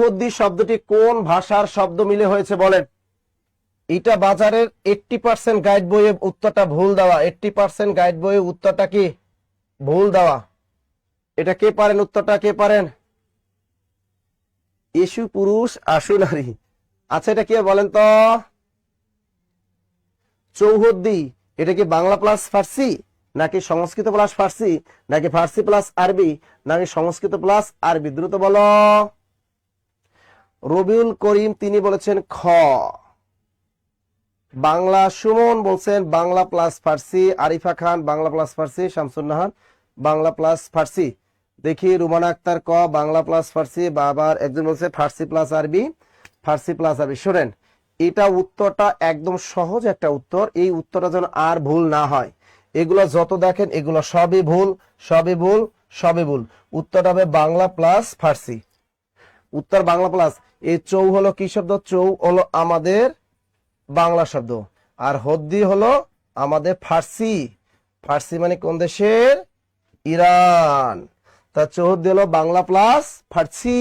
চৌহদ্দি শব্দটি কোন ভাষার শব্দ মিলে হয়েছে বলেন? এটা বাজারের এইটটি পার্সেন্ট গাইড বইয়ে উত্তরটা ভুল দেওয়া। এইটটি পার্সেন্ট গাইড বইয়ে উত্তরটা কি? ভুল দেওয়া। এটা কে পারেন উত্তরটা? কে পারেন? ইস্যু পুরুষ, আশু, নারী। আচ্ছা এটা কি বলেন তো? চৌহদ্দি। এটা কি বাংলা প্লাস ফার্সি? নাকি সংস্কৃত প্লাস ফার্সি? নাকি ফার্সি প্লাস আরবি? নাকি সংস্কৃত প্লাস আরবি? দ্রুত বলো। রবিউল করিম তিনি বলেছেন খ। বাংলা সুমন বলছেন, Bangla plus Farsi. Arifa Khan, Bangla plus Farsi. Shamsunnahar Bangla plus Farsi. দেখি রুমানা আক্তার ক, বাংলা প্লাস ফার্সি। বা আবার একজন বলছে, ফার্সি প্লাস আরবি, ফার্সি প্লাস আরবি। শোনেন, এটা উত্তরটা একদম সহজ একটা উত্তর। এই উত্তরটা যেন আর ভুল না হয়। এগুলো যত দেখেন, এগুলো সবই ভুল সবই ভুল সবই ভুল। উত্তরটা হবে বাংলা প্লাস ফার্সি। উত্তর বাংলা প্লাস। এই চৌ হলো কি শব্দ? চৌ হলো আমাদের বাংলা শব্দ। আর হদ্দি হলো আমাদের ফার্সি। ফার্সি মানে কোন দেশের? ইরান। তা চৌহদ্দি হলো বাংলা প্লাস ফার্সি।